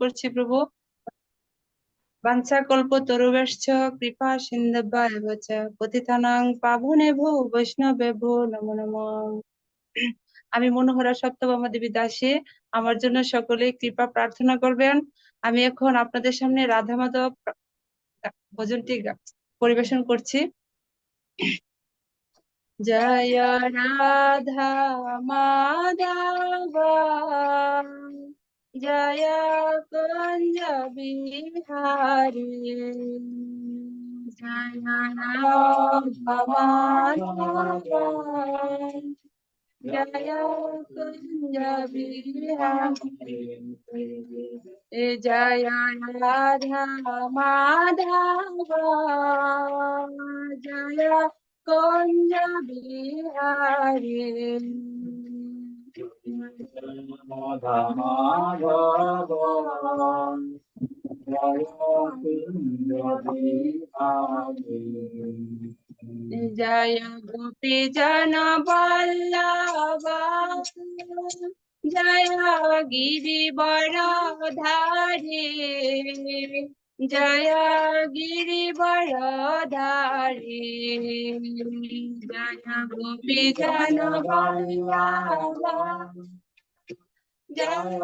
করছি প্রভু। বাঞ্ছাকল্প তরুবেশ্চ, কৃপা সিন্ধব্যায় বচ পতিতানাং পাবনে ভো, বৈষ্ণবে ভো, নমো নমঃ। আমি মনোহরা সত্যভামা দেবী দাসী, আমার জন্য সকলে কৃপা প্রার্থনা করবেন। আমি এখন আপনাদের সামনে রাধা মাধব ভজনটি পরিবেশন করছি। জয় রাধা মাধব। জয় কুঞ্জ বিহারি জয় মাধব জয় কুঞ্জ বিহারি জয় রাধা মাধব জয় কুঞ্জ বিহারি জয় গোপী জন বল্লভ। জয় জয় গিরিবর ধারী जय गिरिवरधारी जय गोपी जन जय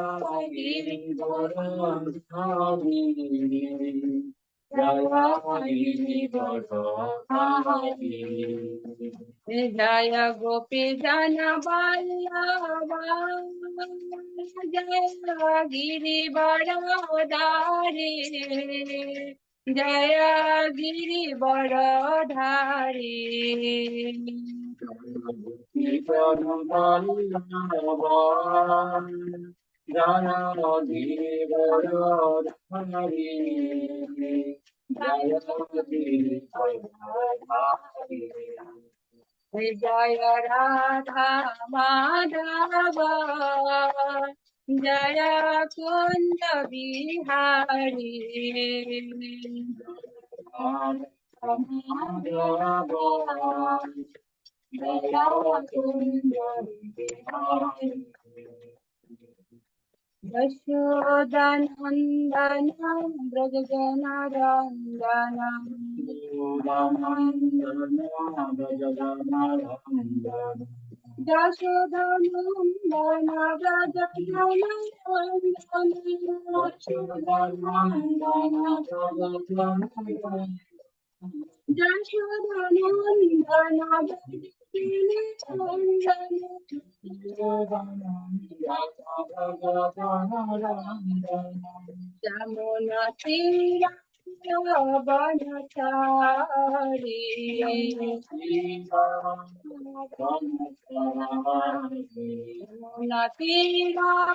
गिरिवरधारी जय गोपी जन जय गिरी बड़ोधारे जय गिरी बड़ोधारे गोपी जन Ganadi Varad Hari Jayati Vaibhavi Vijaya Radha Madhava Jaya Kunda Vihari Jaya Kunda Vihari Dashodhanandana Brajajanarandana Dashodhanandana Brajajanarandana Dashodhanandana Brajajanarandana Yamuna Tira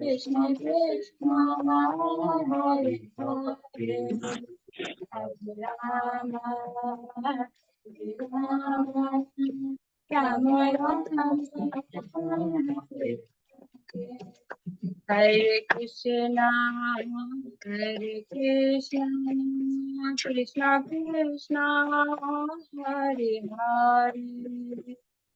Krishna, Krishna, Hare Hare, Rama, Rama, Hare Krishna, Hare Krishna, Krishna Krishna, Hare Hare.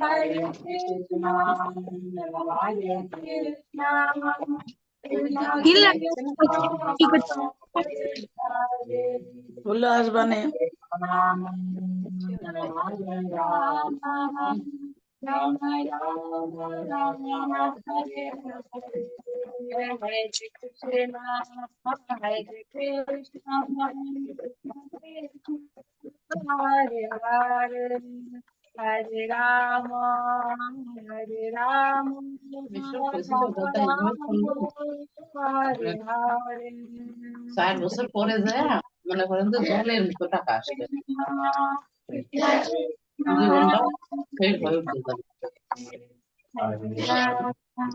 Hare Krishna, Hare Krishna. उल्लास बने আসবানে Hare Hare Hare Rama Hare Rama Hare Hare ষাট বছর পরে যায় মনে করেন তো জলের মতো টাকা আসবে জীবনটা শেষ হয়ে উঠতে যাবে जय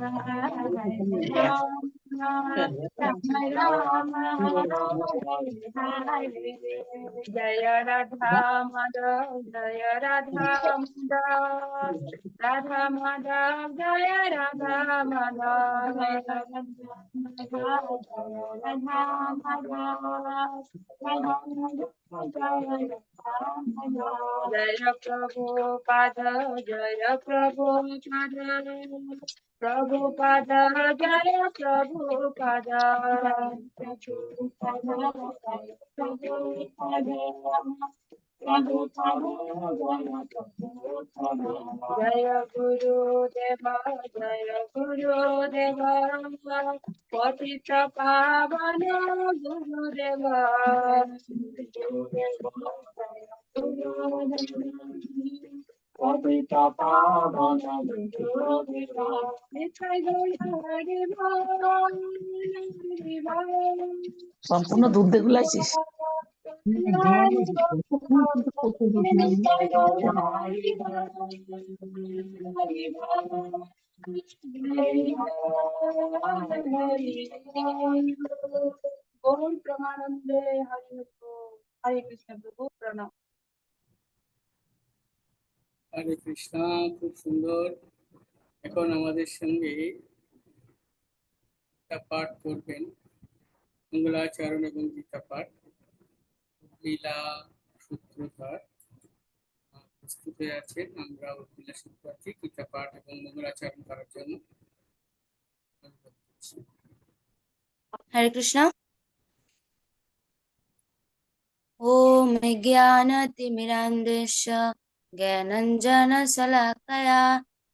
राधा माधव जय राधा माधव राधा माधव जय राधा माधव जय जय प्रभु पाद जय प्रभु पाद प्रभु पदा जय प्रभु पदा। प्रभु जय गुरु देवा जय गुरु गुरुदेव। पतित पावन गुरुदेव। गुरुदेव। সম্পূর্ণ দুধ দিয়ে গুলাইছিস? গৌর প্রমানন্দে হরে হরে কৃষ্ণ প্রভু প্রণাম। হরে কৃষ্ণা খুব সুন্দর এখন আমাদের সঙ্গে গীতা পাঠ করবেন মঙ্গলাচরণ এবং গীতা পাঠ লীলা সূত্রধর আহ, প্রস্তুত হয়ে আছেন আমরা উর্মিলা শিক্ষার্থী গীতা পাঠ এবং মঙ্গলাচরণ করার জন্য অনুরোধ করছি। हरे कृष्णा ॐ ज्ञानतिमिरान्धस्य ज्ञानञ्जनशलाकया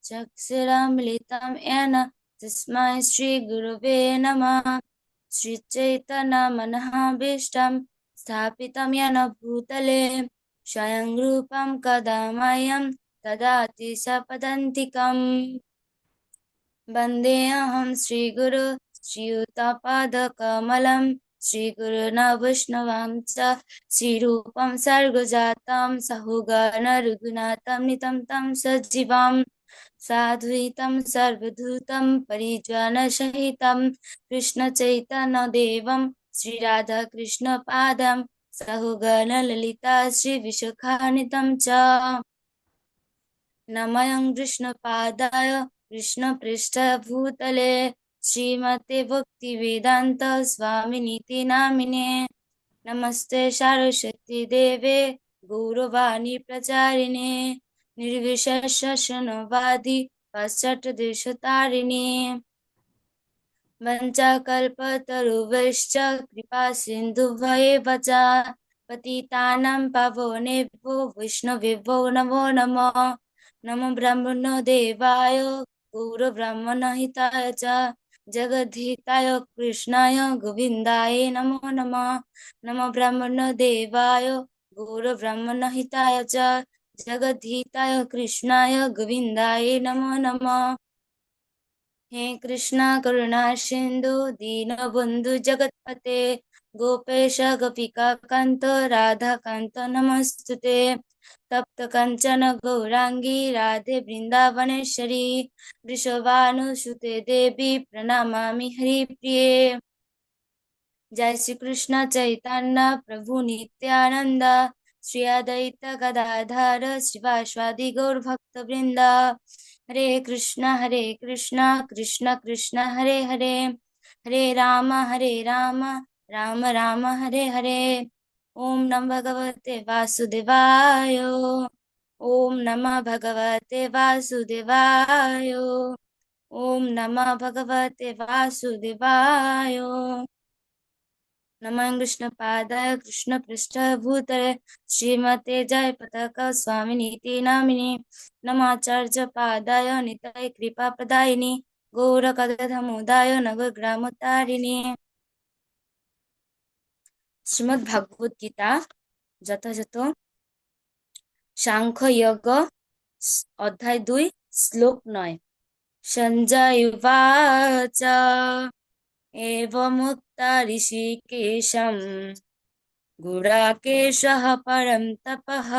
चक्षुरमिलितं येन तस्मै श्रीगुरुवे नमः। श्रीचैतन्यमनःभीष्टं स्थापितं येन भूतले। स्वयं रूपं कदा मह्यं ददाति सपदन्तिकम् वन्देऽहं श्रीगुरु श्रीयुतपादकमलं श्रीगुरुण वैष्णवां च श्रीरूपं सर्गजातं सहुगणरघुनाथं नितं तं सजीवं साद्वैतं सर्वधूतं परिजनसहितं कृष्णचैतन्यदेवं श्रीराधाकृष्णपादं सहुगणललिता श्रीविशाखानितं च। नमयं कृष्णपादाय कृष्णपृष्ठभूतले श्रीमते भक्तिवेदान्त स्वामिनीति नामिने नमस्ते सरस्वती देवे गौरवाणी प्रचारिणे। निर्विशेषशनवादि पाश्चात्यदेशतारिणे। वञ्चाकल्पतरुभ्यश्च कृपा सिन्धुभ्येव च पतितानां पावनेभ्यो वैष्णवेभ्यो नमो नमः। नमो ब्रह्मणो देवाय, गौरब्रह्मणहिताय च। जगद्धिताय कृष्णाय गोविन्दाय नमो नमः। नमो ब्रह्मणो देवाय गौरब्रह्मणहिताय च। जगद्धिताय कृष्णाय गोविन्दाय नमो नमः। हे कृष्णा करुणा सिन्धु, दीनबन्धु जगत्पते। गोपेश, गोपिका कान्त, राधा तप्त कंचन गौरांगी राधे वृंदावनेश्वरी, वृषभानुसुते देवी प्रणमा हरि प्रिय जय श्री कृष्ण चैतन्य प्रभु नित्यानंद श्री अद्वैत गदाधर शिवाश्वादि गौर भक्त वृंद हरे कृष्ण हरे कृष्ण कृष्ण कृष्ण, हरे हरे। हरे राम हरे राम राम राम, हरे हरे। ओम नम भगवते वासुदेवाय। ओम नम भगवते वासुदेवाय। ओम नम भगवते वासुदेवाय। नमः कृष्ण पृष्ठभूत श्रीमते जय पतक स्वामिनीति नामिनि नमाचार्यपादाय नितय कृपाप्रदायिनि। गौरकदमुदाय तारिणी শ্রীমদ ভাগবত গীতা যথাযথ সাংখ্যয়োগ অধ্যায় দুই শ্লোক নয় সঞ্জয়ুবাচ এবমুক্তা ঋষিকেশম গুড়াকেশহ পরম তপহ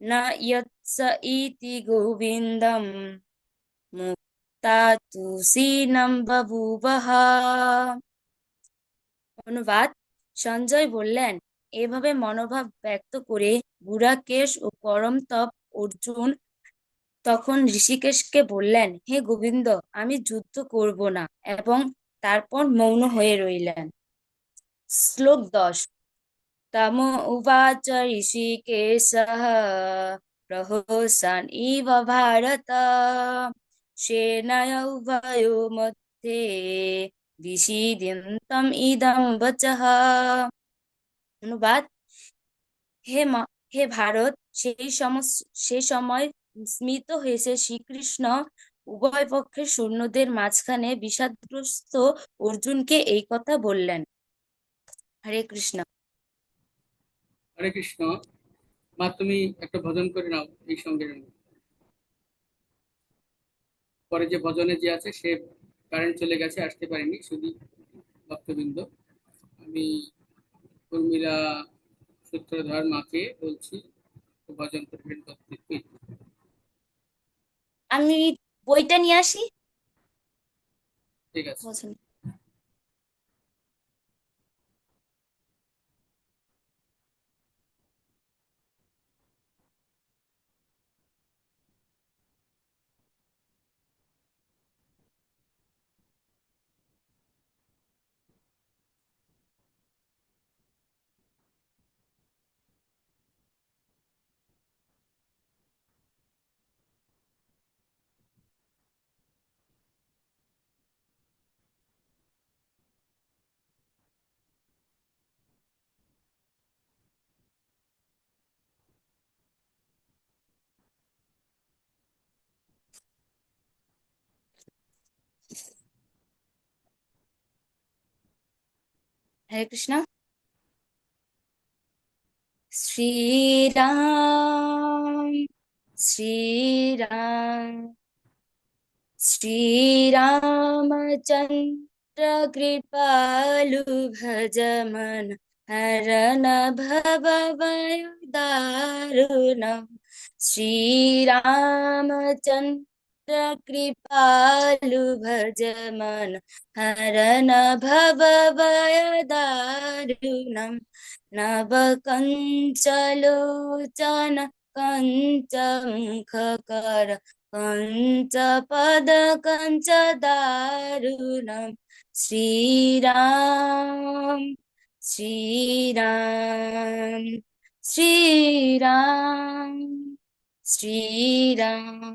না ইয়ৎস ইতি গোবিন্দম মুক্তা তুসীনম বভুবহ অনুবাদ সঞ্জয় বললেন, এভাবে মনোভাব ব্যক্ত করে বুড়াকেশ ও পরম তপ অর্জুন তখন ঋষিকেশকে বললেন, হে গোবিন্দ, আমি যুদ্ধ করব না। এবং তারপর মৌন হয়ে রইলেন। শ্লোক দশ তম উবাচ ঋষিকেশः প্রহসন ইব ভারত সেনায় উভयो মধ্যে বিষিদন্তম ইদম বচঃ অনুবাদ হে হে ভারত সেই সমস সেই সময় স্মিত হয়েছে শ্রীকৃষ্ণ উভয় পক্ষের সৈন্যদের মাঝখানে বিষাদগ্রস্ত অর্জুনকে এই কথা বললেন। হরে কৃষ্ণ। হরে কৃষ্ণ। মা, তুমি একটা ভজন করে নাও এই সঙ্গে পরে যে ভজনে যে আছে সে কারেন্ট চলে গেছে আসতে পারিনি শুধু ভক্তবৃন্দ। আমি উর্মিলা সূত্রধর মাকে বলছি ভজন করবেন আমি বইটা নিয়ে আসি? ঠিক আছে। हरे कृष्णा। श्रीराम श्रीराम श्रीरामचन्द्र कृपालु भजमन श्री राम चंद्र कृपालु भज मन हरन भव दारुणं नवकञ्चलोचन पद कञ्चपदकञ्च दारुणं श्रीराम श्रीराम श्रीराम श्रीराम।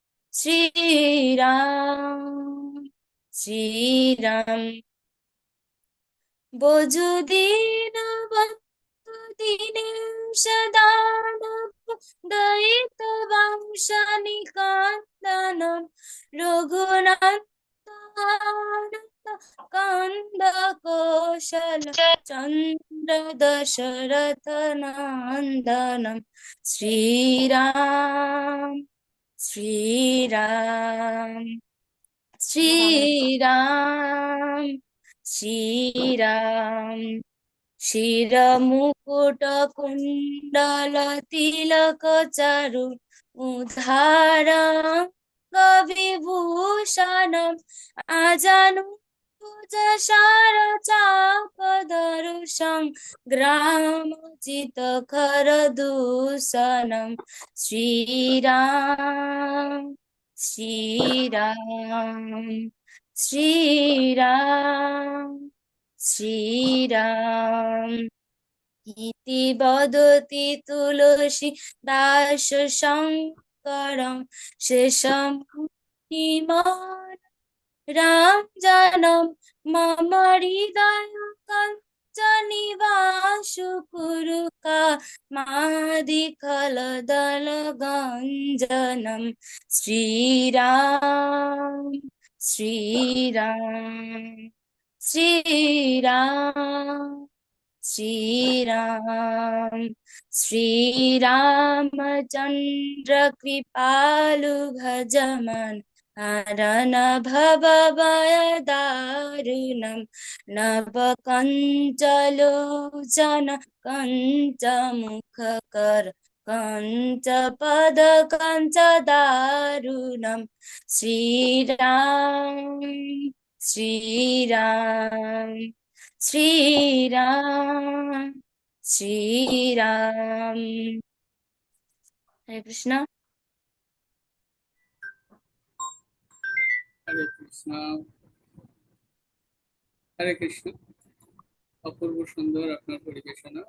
শ্রীরাম শ্রীরাম। বজুদিন দিনে সদানব দয়িত বংশনিকন্দনম। রঘুনন্দন কান্দ কৌশল চন্দ্র দশরথ নন্দনম। শ্রীরাম। শ্রীরাম শ্রীরাম শ্রীরাম শিরমুকুট কুণ্ডল তিলক চারু উদ্ধার বিভূষণম আজানু সার চাপ দর্শন গ্রাম চিত খর দূষণম শ্রীরাম শ্রীরাম শ্রীরাম শ্রীরাম ইতি বদতি তুলসী দাস শঙ্করম শেষম মুনিমান রাম জানম মম হৃদয় কঞ্চনিবাসু কুরু মাদিখল দল গঞ্জনম শ্রীরাম শ্রীরাম শ্রীরাম শ্রীরাম শ্রীরামচন্দ্র কৃপালু ভজমন भवभयदारिणं नवकञ्चलोचन कञ्चमुखकर कञ्चपदकञ्च दारुणं। श्रीराम श्रीराम श्रीराम श्रीराम। हरे कृष्ण। কৃষ্ণ হরে কৃষ্ণ। অপূর্ব সুন্দর আপনার পরিবেশনা।